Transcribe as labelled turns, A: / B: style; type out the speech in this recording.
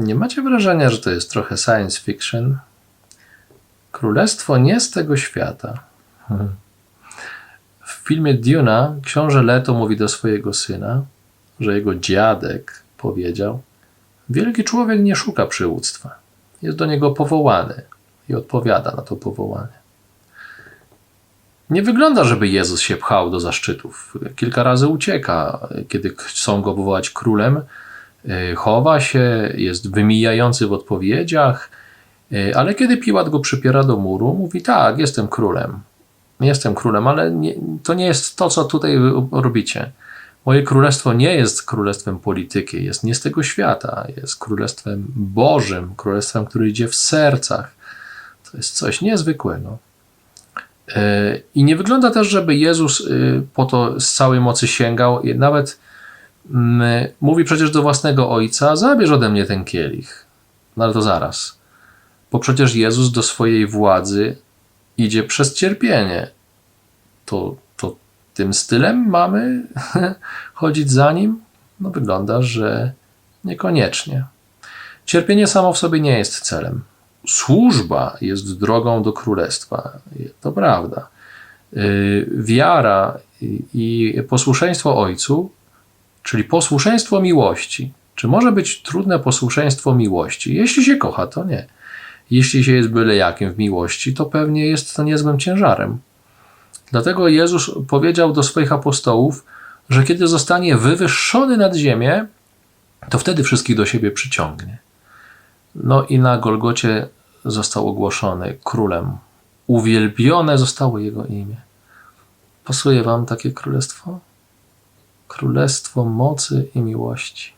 A: Nie macie wrażenia, że to jest trochę science fiction? Królestwo nie z tego świata. W filmie Duna książę Leto mówi do swojego syna, że jego dziadek powiedział: Wielki człowiek nie szuka przywództwa. Jest do niego powołany i odpowiada na to powołanie. Nie wygląda, żeby Jezus się pchał do zaszczytów. Kilka razy ucieka, kiedy chcą go powołać królem. Y, Chowa się, jest wymijający w odpowiedziach, y, ale kiedy Piłat go przypiera do muru, mówi: Tak, jestem królem. Jestem królem, ale nie, to nie jest to, co tutaj robicie. Moje królestwo nie jest królestwem polityki, jest nie z tego świata, jest królestwem Bożym, królestwem, które idzie w sercach. To jest coś niezwykłego. E, I nie wygląda też, żeby Jezus y, po to z całej mocy sięgał. Nawet mówi przecież do własnego ojca: Zabierz ode mnie ten kielich. No ale to zaraz. Bo przecież Jezus do swojej władzy idzie przez cierpienie. To, to tym stylem mamy chodzić za nim? No wygląda, że niekoniecznie. Cierpienie samo w sobie nie jest celem. Służba jest drogą do królestwa. To prawda. Yy, Wiara i posłuszeństwo Ojcu, czyli posłuszeństwo miłości. Czy może być trudne posłuszeństwo miłości? Jeśli się kocha, to nie. Jeśli się jest byle jakim w miłości, to pewnie jest to niezłym ciężarem. Dlatego Jezus powiedział do swoich apostołów, że kiedy zostanie wywyższony nad ziemię, to wtedy wszystkich do siebie przyciągnie. No i na Golgocie został ogłoszony królem. Uwielbione zostało jego imię. Pasuje wam takie królestwo? Królestwo mocy i miłości.